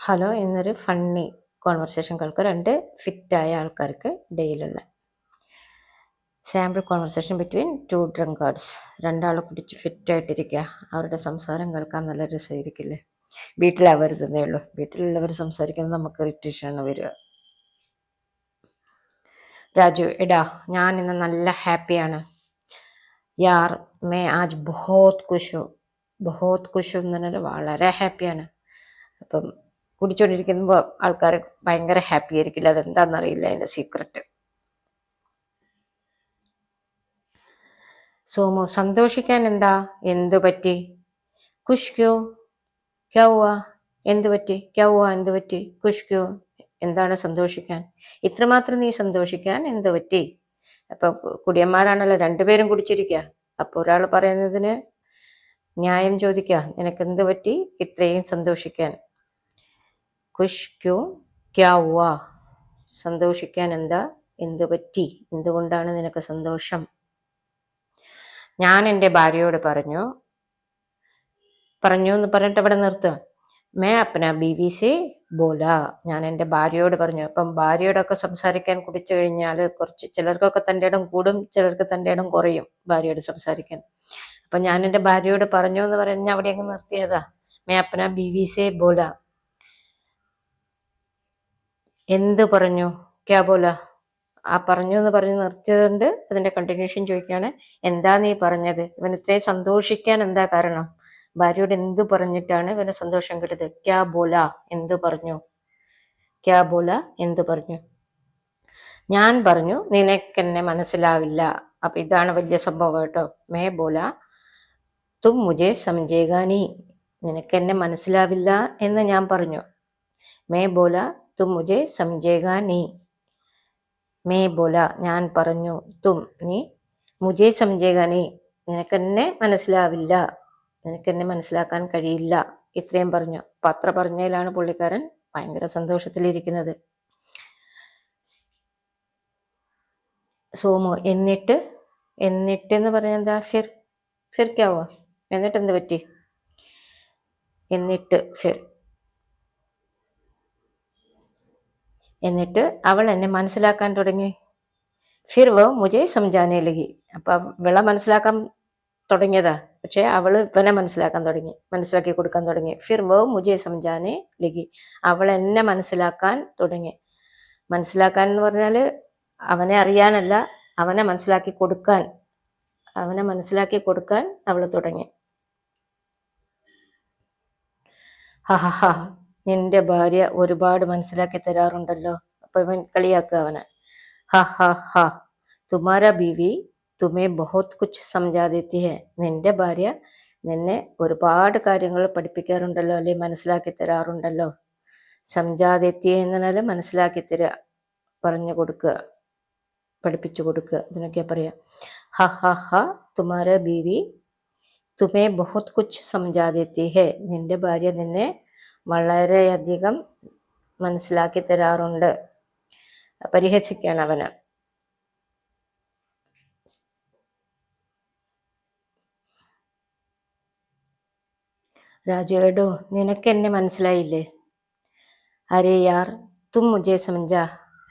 Hello എന്നൊരു funny conversation കേൾക്കുക രണ്ട് ഫിറ്റായ ആൾക്കാർക്ക് ഡെയിലുള്ള sample conversation between two drunkards. രണ്ടാൾ കുടിച്ച് ഫിറ്റായിട്ടിരിക്കുക അവരുടെ സംസാരം കേൾക്കാൻ നല്ല രസമായിരിക്കില്ലേ? വീട്ടിലാവരുതെന്നേ ഉള്ളൂ. വീട്ടിലുള്ളവർ സംസാരിക്കുന്നത് നമുക്ക് ഇറിറ്റേഷനാണ് വരിക. രാജു എടാ ഞാൻ ഇന്ന് നല്ല ഹാപ്പിയാണ്. യാർ മേ ആജ് ബഹോത് കുശു ബഹോത് കുശു എന്ന് പറഞ്ഞാൽ വളരെ ഹാപ്പിയാണ്. അപ്പം കുടിച്ചുകൊണ്ടിരിക്കുമ്പോൾ ആൾക്കാർ ഭയങ്കര ഹാപ്പി ആയിരിക്കില്ല. അതെന്താണെന്നറിയില്ല അതിന്റെ സീക്രട്ട് സോമോ സന്തോഷിക്കാൻ എന്താ? എന്തു പറ്റി? കുഷ്ക്യോ ക്യാവുക എന്തു പറ്റി? ക്യാവുക എന്തു പറ്റി? കുഷ്ക്യോ എന്താണ് സന്തോഷിക്കാൻ? ഇത്രമാത്രം നീ സന്തോഷിക്കാൻ എന്ത് പറ്റി? അപ്പൊ കുടിയന്മാരാണല്ലോ രണ്ടുപേരും കുടിച്ചിരിക്കുക അപ്പൊ ഒരാൾ പറയുന്നതിന് ന്യായം ചോദിക്കുക നിനക്ക് എന്ത് പറ്റി? ഇത്രയും സന്തോഷിക്കാൻ. കുഷ് ക്യൂ ക്യാ വാ സന്തോഷിക്കാൻ എന്താ എന്ത് പറ്റി? എന്തുകൊണ്ടാണ് നിനക്ക് സന്തോഷം? ഞാൻ എന്റെ ഭാര്യയോട് പറഞ്ഞു പറഞ്ഞു എന്ന് പറഞ്ഞിട്ട് അവിടെ നിർത്തുക മേ അപ്പന ബി വി സി ബോല. ഞാൻ എന്റെ ഭാര്യയോട് പറഞ്ഞു അപ്പം ഭാര്യയോടൊക്കെ സംസാരിക്കാൻ കുടിച്ചു കഴിഞ്ഞാൽ കുറച്ച് ചിലർക്കൊക്കെ തന്റെ ഇടം കൂടും ചിലർക്ക് തന്റെ ഇടം കുറയും ഭാര്യയോട് സംസാരിക്കാൻ. അപ്പം ഞാൻ എന്റെ ഭാര്യയോട് പറഞ്ഞു എന്ന് പറഞ്ഞാൽ അവിടെ അങ്ങ് നിർത്തിയതാ. മേ അപ്പന ബി വി സി ബോല. എന്ത് പറഞ്ഞു? ക്യാ ബോല ആ പറഞ്ഞു എന്ന് പറഞ്ഞ് നിർത്തിയതുകൊണ്ട് അതിന്റെ കണ്ടിന്യൂഷൻ ചോദിക്കുകയാണ് എന്താ നീ പറഞ്ഞത്? ഇവൻ ഇത്രയും സന്തോഷിക്കാൻ എന്താ കാരണം? ഭാര്യയോട് എന്ത് പറഞ്ഞിട്ടാണ് ഇവന് സന്തോഷം കിട്ടിയത്? ക്യാ ബോല എന്ത് പറഞ്ഞു? ക്യാ ബോല എന്ത് പറഞ്ഞു? ഞാൻ പറഞ്ഞു നിനക്കെന്നെ മനസ്സിലാവില്ല. അപ്പൊ ഇതാണ് വലിയ സംഭവം കേട്ടോ. മേ ബോല തും മുജെ സംജേഗാ നീ നിനക്കെന്നെ മനസ്സിലാവില്ല എന്ന് ഞാൻ പറഞ്ഞു. മേ ബോല തും മുജെ സംജേഗ നീ മേ ബോല ഞാൻ പറഞ്ഞു തും നീ മുജെ സംജേഗ നീ നിനക്കെന്നെ മനസ്സിലാവില്ല നിനക്കെന്നെ മനസ്സിലാക്കാൻ കഴിയില്ല ഇത്രയും പറഞ്ഞു. പത്ര പറഞ്ഞതിലാണ് പുള്ളിക്കാരൻ ഭയങ്കര സന്തോഷത്തിലിരിക്കുന്നത് സോമു എന്നിട്ട്? എന്നിട്ട് എന്ന് പറഞ്ഞാൽ എന്താ? ഫിർ ഫിർക്കാവോ? എന്നിട്ട് എന്ത് പറ്റി? എന്നിട്ട് ഫിർ. എന്നിട്ട് അവൾ എന്നെ മനസ്സിലാക്കാൻ തുടങ്ങി. ഫിർ വോ മുജെ ലഹി. അപ്പം വിള മനസ്സിലാക്കാൻ തുടങ്ങിയതാ. പക്ഷേ അവൾ ഇവനെ മനസ്സിലാക്കാൻ തുടങ്ങി. മനസ്സിലാക്കി കൊടുക്കാൻ തുടങ്ങി. ഫിർ വോ മുജെ ലഹി. അവൾ എന്നെ മനസ്സിലാക്കാൻ തുടങ്ങി. മനസ്സിലാക്കാൻ എന്ന് പറഞ്ഞാൽ അവനെ അറിയാനല്ല അവനെ മനസ്സിലാക്കി കൊടുക്കാൻ. അവനെ മനസ്സിലാക്കി കൊടുക്കാൻ അവൾ തുടങ്ങി. ഹ ഹ ഹ. നിന്റെ ഭാര്യ ഒരുപാട് മനസ്സിലാക്കി തരാറുണ്ടല്ലോ. അപ്പൊ ഇവൻ കളിയാക്കുക അവനെ. ഹ ഹ ഹ. തുമാര ബീവി തുമേ ബഹുത് കുച്ച് സംജാ നിന്റെ ഭാര്യ നിന്നെ ഒരുപാട് കാര്യങ്ങൾ പഠിപ്പിക്കാറുണ്ടല്ലോ അല്ലെ? മനസ്സിലാക്കി തരാറുണ്ടല്ലോ. സംജാതെത്തി എന്നാൽ മനസ്സിലാക്കി തരിക പറഞ്ഞു കൊടുക്കുക പഠിപ്പിച്ചു കൊടുക്കുക ഇതിനൊക്കെ പറയാ. ഹ ഹ ഹ. തുമാര ബീവി തുമേ ബഹുത് കുച്ച് സംജാതെത്തി ഹെ നിന്റെ ഭാര്യ നിന്നെ വളരെയധികം മനസ്സിലാക്കി തരാറുണ്ട്. പരിഹസിക്കാണ് അവന് രാജുവേടോ നിനക്ക് എന്നെ മനസ്സിലായില്ലേ? അരേ യാർ തും മുജെ സമഞ്ച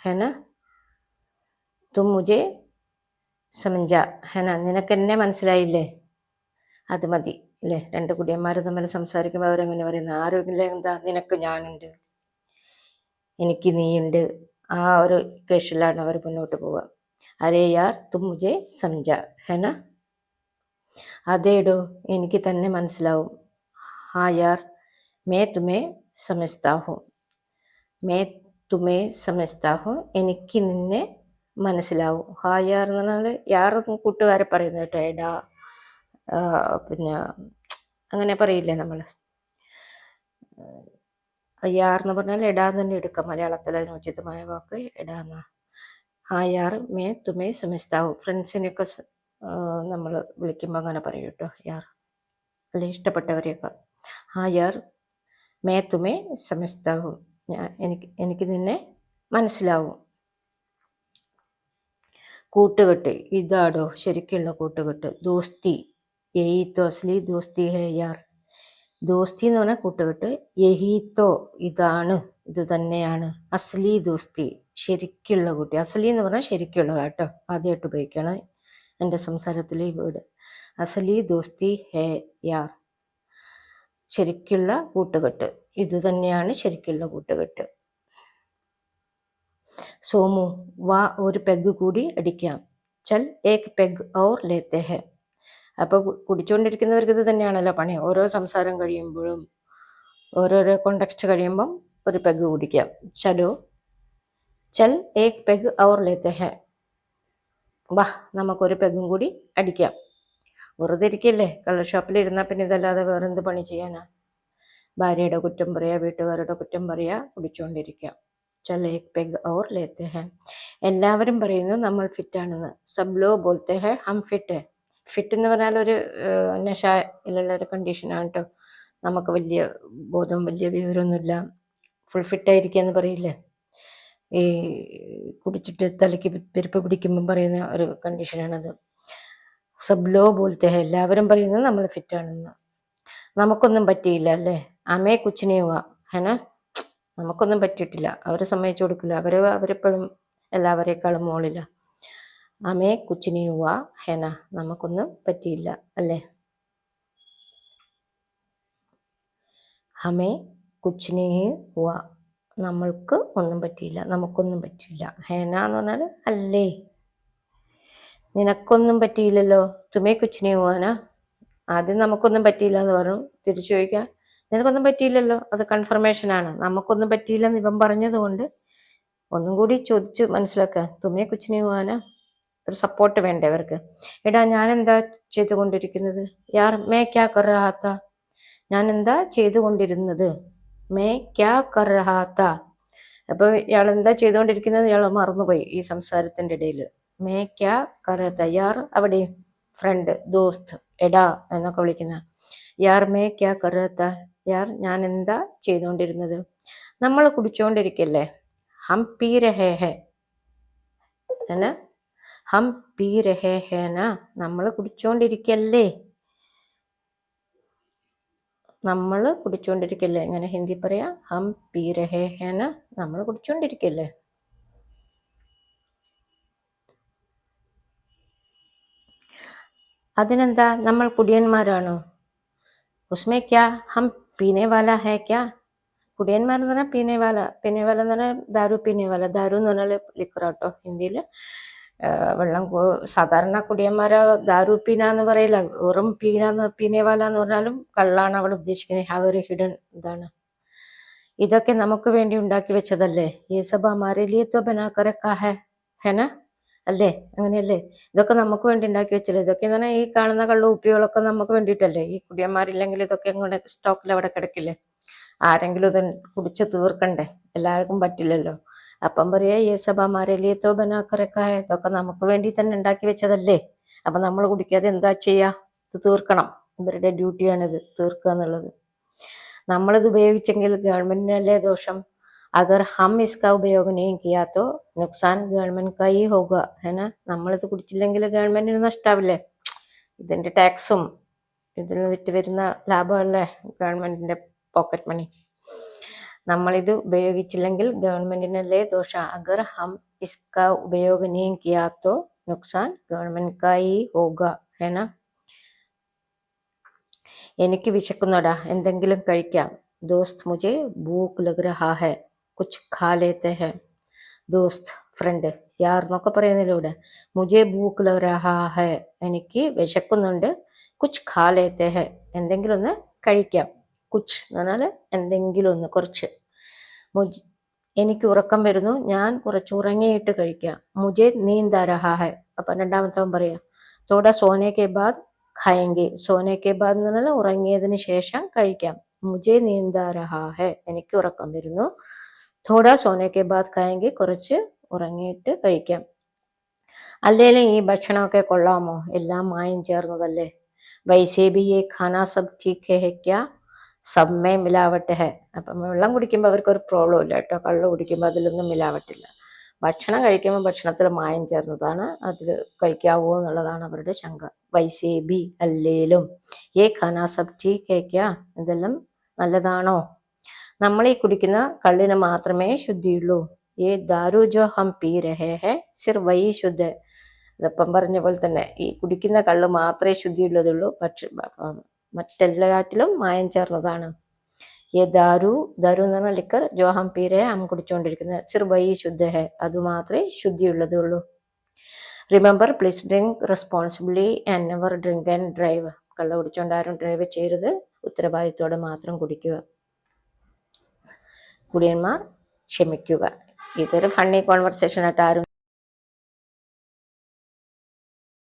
ഹെന? തും മുജെ സമഞ്ച ഹെന നിനക്ക് എന്നെ മനസ്സിലായില്ലേ? അത് മതി. അല്ലേ രണ്ട് കുടിയന്മാർ തമ്മിൽ സംസാരിക്കുമ്പോൾ അവരെങ്ങനെ പറയുന്നത് ആരോഗ്യമില്ല എന്താ? നിനക്ക് ഞാനുണ്ട്. എനിക്ക് നീയുണ്ട്. ആ ഒരു കേഷിലാണ് അവർ മുന്നോട്ട് പോവുക. അരേ യാർ തും മുജേ സംജ. ഹെന അതേടോ എനിക്ക് തന്നെ മനസ്സിലാവും. ആ യാർ മേ തുമേ സമസ്താഹു മേ തുമേ സമസ്താഹു എനിക്ക് നിന്നെ മനസ്സിലാവും. ഹാ യാർ എന്ന് പറഞ്ഞാൽ യാർ കൂട്ടുകാരെ പറയുന്നത് കേട്ടോ. എടാ പിന്നെ അങ്ങനെ പറയില്ലേ നമ്മൾ അയ്യാർ എന്ന് പറഞ്ഞാൽ എടാന്ന് തന്നെ എടുക്കാം. മലയാളത്തിൽ അതിന് ഉചിതമായ വാക്ക് എടാന്ന. ആയാർ യാർ മേ തുമേ സമസ്താവും. ഫ്രണ്ട്സിനെയൊക്കെ നമ്മൾ വിളിക്കുമ്പോൾ അങ്ങനെ പറയും കേട്ടോ യാർ. അല്ലെ ഇഷ്ടപ്പെട്ടവരെയൊക്കെ. ആയാർ യാർ മേ തുമേ സമസ്താവും. ഞാൻ എനിക്ക് എനിക്ക് നിന്നെ മനസ്സിലാവും. കൂട്ടുകെട്ട്. ഇതാടോ ശരിക്കുള്ള കൂട്ടുകെട്ട്. ദോസ്തി. യഹി തോ അസ്ലി ദോസ്തി ഹേ യാർ. ദോസ്തി എന്ന് പറഞ്ഞാൽ കൂട്ടുകെട്ട് യഹീത്തോ ഇതാണ് ഇത് തന്നെയാണ്. അസ്ലി ദോസ്തി ശരിക്കുള്ള കുട്ടി. അസ്ലി എന്ന് പറഞ്ഞാൽ ശരിക്കുള്ളതാ കേട്ടോ. ആദ്യമായിട്ട് ഉപയോഗിക്കണം എന്റെ സംസാരത്തിൽ ഈ വീട് അസലി ദോസ്തി ഹേ യാർ. ശരിക്കുള്ള കൂട്ടുകെട്ട്. ഇത് തന്നെയാണ് ശരിക്കുള്ള കൂട്ടുകെട്ട്. സോമു വാ ഒരു പെഗ് കൂടി അടിക്കാം. ചൽ ഏക് പെഗ് ഔർ ലേത്തെ ഹെ. അപ്പൊ കുടിച്ചുകൊണ്ടിരിക്കുന്നവർക്ക് ഇത് തന്നെയാണല്ലോ പണി. ഓരോ സംസാരം കഴിയുമ്പോഴും ഓരോരോ കോണ്ടക്സ്റ്റ് കഴിയുമ്പം ഒരു പെഗ് കുടിക്കാം. ചലോ. ചൽ ഏക് പെഗ് അവർ ലേത്തെ ഹെ വാ നമുക്കൊരു പെഗും കൂടി അടിക്കാം. വെറുതെ ഇരിക്കില്ലേ? കളർ ഷോപ്പിൽ ഇരുന്നാൽ പിന്നെ ഇതല്ലാതെ വേറെ എന്ത് പണി ചെയ്യാനാ? ഭാര്യയുടെ കുറ്റം പറയാ വീട്ടുകാരുടെ കുറ്റം പറയാ കുടിച്ചുകൊണ്ടിരിക്കാം ചൽ ഏക് പെഗ് അവർ ലേത്തെ ഹെ എല്ലാവരും പറയുന്നു നമ്മൾ ഫിറ്റാണെന്ന് സബ്ലോ ബോൽത്തെ ഹെ ഹം ഫിറ്റ് ഫിറ്റ് എന്ന് പറഞ്ഞാൽ ഒരു നശയിലുള്ള ഒരു കണ്ടീഷനാണ് കേട്ടോ നമുക്ക് വലിയ ബോധം വലിയ വിവരമൊന്നുമില്ല. ഫുൾ ഫിറ്റായിരിക്കുക എന്ന് പറയില്ലേ? ഈ കുടിച്ചിട്ട് തലയ്ക്ക് പെരുപ്പ് പിടിക്കുമ്പം പറയുന്ന ഒരു കണ്ടീഷനാണത് സബ്ലോ പോലത്തെ എല്ലാവരും പറയുന്നത് നമ്മൾ ഫിറ്റാണെന്ന് നമുക്കൊന്നും പറ്റിയില്ല അല്ലേ? അമ്മയെ കുച്ചിനെ ഹന നമുക്കൊന്നും പറ്റിയിട്ടില്ല. അവരെ സമ്മതിച്ചു കൊടുക്കില്ല. അവർ അവരെപ്പോഴും എല്ലാവരേക്കാളും മുകളില അമേ കുച്ചിനെ ഹുവാ ഹെന നമുക്കൊന്നും പറ്റിയില്ല അല്ലേ? ഹമേ കുച്ചിനെ ഹുവാ നമ്മൾക്ക് ഒന്നും പറ്റിയില്ല നമുക്കൊന്നും പറ്റിയില്ല. ഹേന എന്ന് പറഞ്ഞാൽ അല്ലേ? നിനക്കൊന്നും പറ്റിയില്ലല്ലോ? തുമേ കുച്ചിനെ പോവാനാ ആദ്യം നമുക്കൊന്നും പറ്റിയില്ല എന്ന് പറഞ്ഞു. തിരിച്ചു ചോദിക്കാം. നിനക്കൊന്നും പറ്റിയില്ലല്ലോ? അത് കൺഫർമേഷൻ ആണ്. നമുക്കൊന്നും പറ്റിയില്ലെന്ന് ഇവൻ പറഞ്ഞതുകൊണ്ട് ഒന്നും കൂടി ചോദിച്ച് മനസ്സിലാക്കുക തുമേ കുച്ചിനെ പോവാനാ ഒരു സപ്പോർട്ട് വേണ്ടേ അവർക്ക്? എടാ ഞാൻ എന്താ ചെയ്തുകൊണ്ടിരിക്കുന്നത്? യാർ മേ ക്യാ കർ രഹാ താ ഞാൻ എന്താ ചെയ്തുകൊണ്ടിരുന്നത്? മേ ക്യാ കർ രഹാ താ അപ്പൊ ഇയാൾ എന്താ ചെയ്തുകൊണ്ടിരിക്കുന്നത്? ഇയാൾ മറന്നുപോയി ഈ സംസാരത്തിന്റെ ഇടയിൽ മേ ക്യാ കർ രഹാ താ യാർ അവിടെ ഫ്രണ്ട് ദോസ്ത് എടാ എന്നൊക്കെ വിളിക്കുന്ന. യാർ മേ ക്യാ കറാത്ത യാർ ഞാൻ എന്താ ചെയ്തുകൊണ്ടിരുന്നത്? നമ്മൾ കുടിച്ചുകൊണ്ടിരിക്കല്ലേ ഹം പീ രഹേ ഹെ. എന്നാ? ഹം പീ രഹേ ഹേന നമ്മൾ കുടിച്ചുകൊണ്ടിരിക്കല്ലേ നമ്മൾ കുടിച്ചുകൊണ്ടിരിക്കല്ലേ എങ്ങനെ ഹിന്ദി പറയാ? ഹം പീ രഹേ ഹേന നമ്മൾ കുടിച്ചുകൊണ്ടിരിക്കല്ലേ അതിനെന്താ? നമ്മൾ കുടിയന്മാരാണോ? ഉസ്മേ ഹം പീനെ വാല ഹേ കുടിയന്മാർ എന്ന് പറഞ്ഞാൽ പീനെ വാല. പീനെ വാല എന്ന് പറഞ്ഞാൽ ദാരു പീനെ വാല. ദാരു എന്ന് പറഞ്ഞാൽ ലിക്കറാട്ടോ ഹിന്ദിയിൽ വെള്ളം സാധാരണ കുടിയന്മാരെ ദാരു പീന എന്ന് പറയില്ല. വെറും പീന എന്ന് പീനെ എന്ന് പറഞ്ഞാലും കള്ളാണ് അവൾ ഉദ്ദേശിക്കുന്നത് ഹാവ് ഒരു ഹിഡൻ ഇതാണ്. ഇതൊക്കെ നമുക്ക് വേണ്ടി ഉണ്ടാക്കി വെച്ചതല്ലേ? ഈ സഭ ഹമാരെ ലിയെ തോ ബനാ കർ രഖാ ഹെ ഹെന? അല്ലേ? അങ്ങനെയല്ലേ? ഇതൊക്കെ നമുക്ക് വേണ്ടി ഉണ്ടാക്കി വെച്ചല്ലേ? ഇതൊക്കെ എന്ന് പറഞ്ഞാൽ ഈ കാണുന്ന കള്ളു ഉപ്പികളൊക്കെ നമുക്ക് വേണ്ടിയിട്ടല്ലേ? ഈ കുടിയന്മാരില്ലെങ്കിൽ ഇതൊക്കെ അങ്ങോട്ട് സ്റ്റോക്കിൽ അവിടെ കിടക്കില്ലേ? ആരെങ്കിലും ഇത് കുടിച്ച് തീർക്കണ്ടേ? എല്ലാവർക്കും പറ്റില്ലല്ലോ. അപ്പം പറയാ യേസഭമാരല്ലേ തോബനാക്കരക്കായ ഇതൊക്കെ നമുക്ക് വേണ്ടി തന്നെ ഉണ്ടാക്കി വെച്ചതല്ലേ? അപ്പൊ നമ്മൾ കുടിക്കാതെ എന്താ ചെയ്യാ? ഇത് തീർക്കണം. ഇവരുടെ ഡ്യൂട്ടിയാണിത്. തീർക്കുക എന്നുള്ളത്. നമ്മളിത് ഉപയോഗിച്ചെങ്കിൽ ഗവൺമെന്റിനല്ലേ ദോഷം? അഗർ ഹം ഇസ്ക ഉപയോഗം കിയാത്തോ നുക്സാൻ ഗവൺമെന്റ് കൈ ഹോക ഹേന? നമ്മളിത് കുടിച്ചില്ലെങ്കിൽ ഗവൺമെന്റിന് നഷ്ടാവില്ലേ? ഇതിന്റെ ടാക്സും ഇതിൽ വിറ്റ് വരുന്ന ലാഭമല്ലേ ഗവൺമെന്റിന്റെ പോക്കറ്റ് മണി? നമ്മളിത് ഉപയോഗിച്ചില്ലെങ്കിൽ ഗവൺമെന്റിനല്ലേ ദോഷ. അഗർ ഹം ഇസ്ക ഉപയോഗനീം കിയാത്തോ നുക്സാൻ ഗവൺമെന്റ്ക്കായി ഹോഗ ഹേന എനിക്ക് വിശക്കുന്നടാ എന്തെങ്കിലും കഴിക്കാം. ദോസ്ത് മുജെ ഭൂക്ക് ലഗ് ഹെ. കുച്ച് ഖാലേത്തെ ഹെ. ദോസ്ത് ഫ്രണ്ട് യാർ എന്നൊക്കെ പറയുന്നതിലൂടെ. മുജെ ഭൂക്ക് ലഗ് ഹെ. എനിക്ക് വിശക്കുന്നുണ്ട്. കുച്ച് ഖാലേത്തെ ഹെ. എന്തെങ്കിലും ഒന്ന് കഴിക്കാം. കുച്ച് എന്ന് പറഞ്ഞാൽ എന്തെങ്കിലും ഒന്ന് കുറച്ച്. മുജ് എനിക്ക് ഉറക്കം വരുന്നു. ഞാൻ കുറച്ച് ഉറങ്ങിയിട്ട് കഴിക്കാം. മുജെ നീന്ത രഹാ ഹൈ അപ്പം രണ്ടാമത്തവൻ പറയാം തോട സോനയ്ക്ക് ബാദ് ഖായെങ്കി. സോനയ്ക്ക് ബാദ് എന്ന് പറഞ്ഞാൽ ഉറങ്ങിയതിന് ശേഷം കഴിക്കാം. മുജെ നീന്ത രഹാ എനിക്ക് ഉറക്കം വരുന്നു. തോട സോനയ്ക്ക് ബാദ് ഖയങ്കി കുറച്ച് ഉറങ്ങിയിട്ട് കഴിക്കാം. അല്ലേലും ഈ ഭക്ഷണമൊക്കെ കൊള്ളാമോ? എല്ലാം മായം ചേർന്നതല്ലേ? വൈസേബിയെ ബി ഖാന സബ് ठीक है സമ്മേ മിലാവട്ടെ. ഹെ അപ്പം വെള്ളം കുടിക്കുമ്പോൾ അവർക്കൊരു പ്രോബ്ലം ഇല്ല കേട്ടോ. കള്ള് കുടിക്കുമ്പോൾ അതിലൊന്നും മിലാവട്ടില്ല. ഭക്ഷണം കഴിക്കുമ്പോൾ ഭക്ഷണത്തിൽ മായം ചേർന്നതാണ്. അതിൽ കഴിക്കാവൂ എന്നുള്ളതാണ് അവരുടെ ശങ്ക. വൈസേ ബി അല്ലേലും. ഏ ഖാന സബ്ജി കേക്ക ഇതെല്ലാം നല്ലതാണോ? നമ്മൾ ഈ കുടിക്കുന്ന കള്ളിന് മാത്രമേ ശുദ്ധിയുള്ളൂ. ഏ ദാരു ജോ പി രഹേ ഹെ? സിർ വൈ ശുദ്ധ. ഇതപ്പം പറഞ്ഞ പോലെ തന്നെ ഈ കുടിക്കുന്ന കള്ള് മാത്രമേ ശുദ്ധിയുള്ളതുള്ളൂ. പക്ഷെ മറ്റെല്ലാറ്റിലും മായം ചേർന്നതാണ്. ഈ ദാരു ദാരു എന്ന് പറഞ്ഞ ലിക്കർ ജോഹം ഹം പീ രഹേ ഹം കുടിച്ചുകൊണ്ടിരിക്കുന്നത് സിർ ശുദ്ധഹെ അതുമാത്രമേ ശുദ്ധിയുള്ളതുള്ളൂ. Remember please drink responsibly and never drink and drive കള്ള കുടിച്ചുകൊണ്ട് ആരും ഡ്രൈവ് ചെയ്യരുത്. ഉത്തരവാദിത്തോടെ മാത്രം കുടിക്കുക. കുടിയന്മാർ ക്ഷമിക്കുക. ഇതൊരു ഫണ്ണി കോൺവെർസേഷൻ ആയിട്ട് ആരും